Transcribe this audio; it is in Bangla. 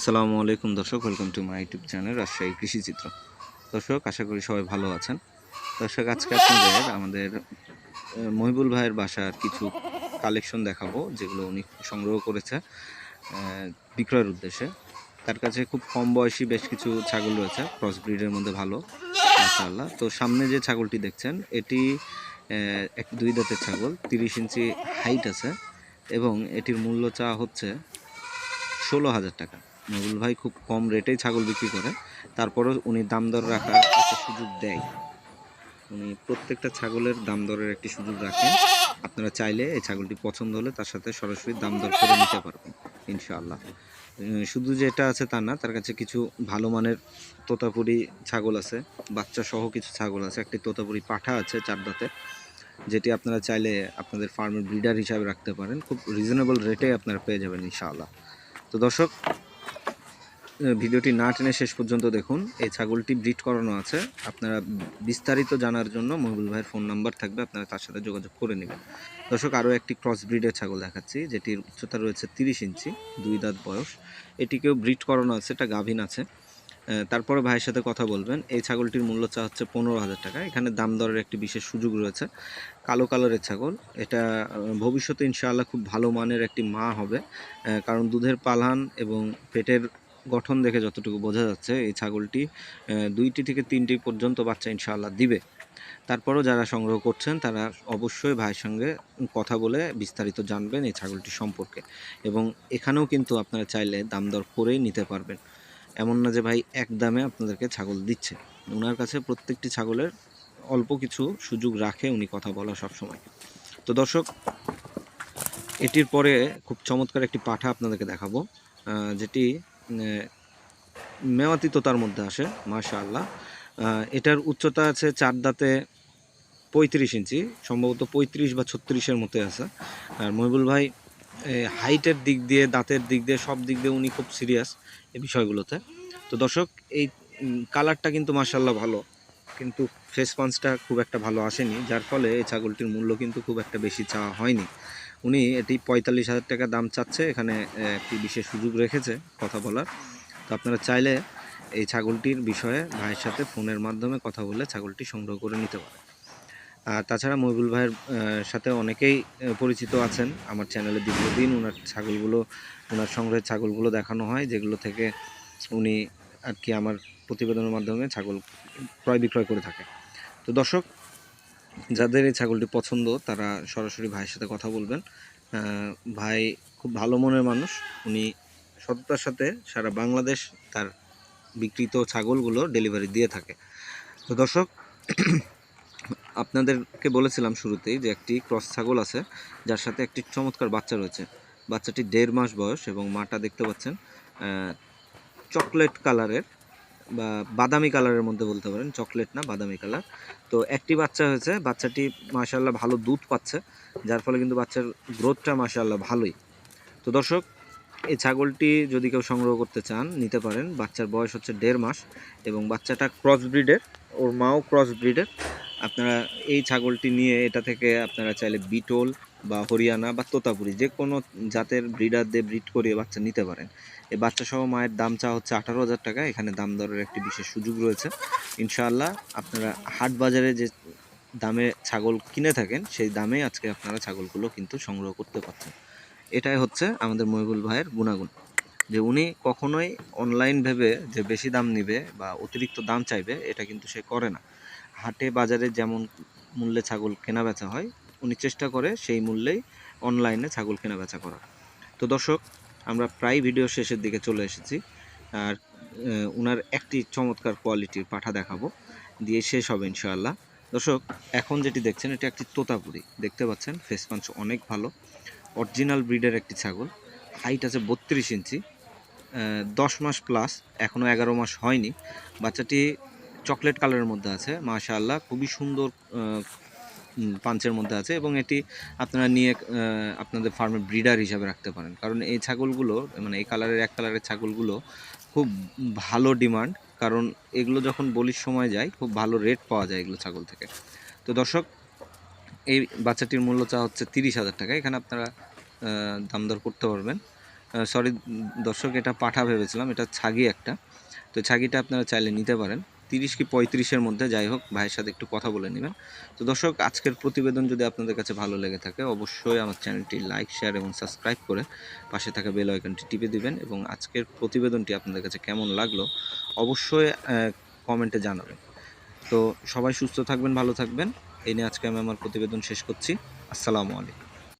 আসসালামু আলাইকুম দর্শক welcome to my YouTube channel Rajshahi কৃষি চিত্র। দর্শক, আশা করি সবাই ভালো আছেন। দর্শক, আজকে আপনাদের, আমাদের মহিবুল ভাইয়ের বাসার কিছু কালেকশন দেখাবো, যেগুলো উনি সংগ্রহ করেছে বিক্রয়ের উদ্দেশ্যে। তার কাছে খুব কম বয়সী বেশ কিছু ছাগল রয়েছে ক্রস ব্রিডের মধ্যে ভালো, মাশাআল্লাহ। তো সামনে যে ছাগলটি দেখছেন, এটি এক, দুই দাঁতের ছাগল, তিরিশ ইঞ্চি হাইট আছে, এবং এটির মূল্য চা হচ্ছে ষোলো হাজার টাকা। মহুল ভাই খুব কম রেটেই ছাগল বিক্রি করে। তারপরেও উনি দাম দর রাখার একটা সুযোগ দেয়। উনি প্রত্যেকটা ছাগলের দাম দরের একটি সুযোগ রাখেন। আপনারা চাইলে এই ছাগলটি পছন্দ হলে তার সাথে সরাসরি দাম দর করে নিতে পারবেন, ইনশাআল্লাহ। শুধু যেটা আছে তা না, তার কাছে কিছু ভালো মানের তোতাপুরি ছাগল আছে, বাচ্চা সহ কিছু ছাগল আছে। একটি তোতাপুরি পাঠা আছে চার দাঁতে, যেটি আপনারা চাইলে আপনাদের ফার্মের ব্রিডার হিসাবে রাখতে পারেন। খুব রিজনেবল রেটে আপনারা পেয়ে যাবেন, ইনশাআল্লাহ। তো দর্শক ভিডিওটি না টেনে শেষ পর্যন্ত দেখুন। এই ছাগলটি ব্রিড করানো আছে। আপনারা বিস্তারিত জানার জন্য মহিবুল ভাইয়ের ফোন নাম্বার থাকবে, আপনারা তার সাথে যোগাযোগ করে নেবেন। দর্শক, আরও একটি ক্রস ব্রিডের ছাগল দেখাচ্ছি, যেটির উচ্চতা রয়েছে তিরিশ ইঞ্চি, দুই দাঁত বয়স। এটিকেও ব্রিড করানো আছে, এটা গাভিন আছে। তারপরে ভাইয়ের সাথে কথা বলবেন। এই ছাগলটির মূল্য চা হচ্ছে পনেরো হাজার টাকা। এখানে দাম দরের একটি বিশেষ সুযোগ রয়েছে। কালো কালারের ছাগল। এটা ভবিষ্যতে ইনশাআল্লাহ খুব ভালো মানের একটি মা হবে। কারণ দুধের পালহান এবং পেটের গঠন দেখে যতটুকু বোঝা যাচ্ছে, এই ছাগলটি দুইটি থেকে তিনটি পর্যন্ত বাচ্চা ইনশাআল্লাহ দিবে। তারপরও যারা সংগ্রহ করছেন, তারা অবশ্যই ভাইয়ের সঙ্গে কথা বলে বিস্তারিত জানবেন এই ছাগলটি সম্পর্কে। এবং এখানেও কিন্তু আপনারা চাইলে দাম দর করেই নিতে পারবেন। এমন না যে ভাই এক দামে আপনাদেরকে ছাগল দিচ্ছে। ওনার কাছে প্রত্যেকটি ছাগলের অল্প কিছু সুযোগ রাখে উনি কথা বলা সবসময়। তো দর্শক, এটির পরে খুব চমৎকার একটি পাঠা আপনাদেরকে দেখাবো যেটি আহ, মেওয়াতি তোতার মধ্যে আসে মাশা আল্লাহ এটার উচ্চতা আছে চার দাঁতে পঁয়ত্রিশ ইঞ্চি সম্ভবত পঁয়ত্রিশ বা ছত্রিশের মধ্যে আছে। আর মহিবুল ভাই হাইটের দিক দিয়ে দাঁতের দিক দিয়ে সব দিক দিয়ে উনি খুব সিরিয়াস এই বিষয়গুলোতে। তো দর্শক এই কালারটা কিন্তু মাশাল্লাহ ভালো কিন্তু ফেস পাঞ্চটা খুব একটা ভালো আসেনি যার ফলে এই ছাগলটির মূল্য কিন্তু খুব একটা বেশি চাওয়া হয়নি। উনি এটি পঁয়তাল্লিশ হাজার টাকা দাম চাচ্ছে, এখানে একটি বিশেষ সুযোগ রেখেছে কথা বলার। তো আপনারা চাইলে এই ছাগলটির বিষয়ে ভাইয়ের সাথে ফোনের মাধ্যমে কথা বলে ছাগলটি সংগ্রহ করে নিতে পারেন। আর তাছাড়া মহিবুল ভাইয়ের সাথে অনেকেই পরিচিত আছেন। আমার চ্যানেলে দীর্ঘদিন ওনার ছাগলগুলো ওনার সংগ্রহের ছাগলগুলো দেখানো হয়, যেগুলো থেকে উনি আর কি আমার প্রতিবেদনের মাধ্যমে ছাগল ক্রয় বিক্রয় করে থাকে তো দর্শক যাদের এই ছাগলটি পছন্দ, তারা সরাসরি ভাইয়ের সাথে কথা বলবেন। ভাই খুব ভালো মনের মানুষ। উনি সততার সাথে সারা বাংলাদেশ তার বিক্রিত ছাগলগুলো ডেলিভারি দিয়ে থাকে। তো দর্শক, আপনাদেরকে বলেছিলাম শুরুতেই যে একটি ক্রস ছাগল আছে, যার সাথে একটি চমৎকার বাচ্চা রয়েছে। বাচ্চাটি দেড় মাস বয়স এবং মাটা দেখতে পাচ্ছেন চকলেট কালারের। বাদামি কালারের মধ্যে বলতে পারেন, চকলেট না, বাদামি কালার। তো একটি বাচ্চা হয়েছে, বাচ্চাটি মাশাল্লাহ ভালো দুধ পাচ্ছে, যার ফলে কিন্তু বাচ্চার গ্রোথটা মাশাল্লাহ ভালোই। তো দর্শক, এই ছাগলটি যদি কেউ সংগ্রহ করতে চান, নিতে পারেন। বাচ্চার বয়স হচ্ছে দেড় মাস এবং বাচ্চাটা ক্রস ব্রিডের ওর মাও ক্রস ব্রিডের আপনারা এই ছাগলটি নিয়ে, এটা থেকে আপনারা চাইলে বিটল বা হরিয়ানা বা তোতাপুরি যে কোনো জাতের ব্রিডার দিয়ে ব্রিড করিয়ে বাচ্চা নিতে পারেন। এই বাচ্চা সহ মায়ের দাম চা হচ্ছে আঠারো হাজার টাকা, এখানে দাম দরের একটি বিশেষ সুযোগ রয়েছে। ইনশাআল্লাহ আপনারা হাট বাজারে যে দামে ছাগল কিনে থাকেন, সেই দামে আজকে আপনারা ছাগলগুলো কিন্তু সংগ্রহ করতে পারছেন। এটাই হচ্ছে আমাদের মহিবুল ভাইয়ের গুণাগুণ, যে উনি কখনোই অনলাইন ভেবে যে বেশি দাম নিবে বা অতিরিক্ত দাম চাইবে, এটা কিন্তু সে করে না। হাটে বাজারে যেমন মূল্যে ছাগল কেনা বেচা হয় উনি চেষ্টা করে সেই মূল্যেই অনলাইনে ছাগল কেনা বেচা করা। তো দর্শক, আমরা প্রায় ভিডিও শেষের দিকে চলে এসেছি। আর উনার একটি চমৎকার কোয়ালিটির পাঠা দেখাবো। দিয়ে শেষ হবে ইনশাআল্লাহ। দর্শক, এখন যেটি দেখছেন, এটি একটি তোতাপুরি। দেখতে পাচ্ছেন ফেস পাঞ্চ অনেক ভালো। অরিজিনাল ব্রিডের একটি ছাগল। হাইট আছে বত্রিশ ইঞ্চি। দশ মাস প্লাস এখনও এগারো মাস হয়নি। বাচ্চাটি চকলেট কালারের মধ্যে আছে। মাশাআল্লাহ, খুবই সুন্দর পাঞ্চের মধ্যে আছে এবং এটি আপনারা নিয়ে আপনাদের ফার্মের ব্রিডার হিসাবে রাখতে পারেন। কারণ এই ছাগলগুলো মানে এই কালারের এক কালারের ছাগলগুলো খুব ভালো ডিমান্ড কারণ এগুলো যখন বলির সময় যায়, খুব ভালো রেট পাওয়া যায় এগুলো ছাগল থেকে। তো দর্শক, এই বাচ্চাটির মূল্য চা হচ্ছে তিরিশ হাজার টাকা। এখানে আপনারা দাম দর করতে পারবেন। সরি দর্শক, এটা পাঠা ভেবেছিলাম, এটা ছাগি একটা। তো ছাগিটা আপনারা চাইলে নিতে পারেন। তিরিশ কি পঁয়ত্রিশের মধ্যে, যাই হোক, ভাইয়ের সাথে একটু কথা বলে নেবেন। তো দর্শক, আজকের প্রতিবেদন যদি আপনাদের কাছে ভালো লেগে থাকে, অবশ্যই আমার চ্যানেলটি লাইক, শেয়ার এবং সাবস্ক্রাইব করে পাশে থাকা বেল আইকনটি টিপে দিবেন এবং আজকের প্রতিবেদনটি আপনাদের কাছে কেমন লাগল, অবশ্যই কমেন্টে জানাবেন। তো সবাই সুস্থ থাকবেন, ভালো থাকবেন। এই নিয়ে আজকে আমি আমার প্রতিবেদন শেষ করছি। আসসালামু আলাইকুম।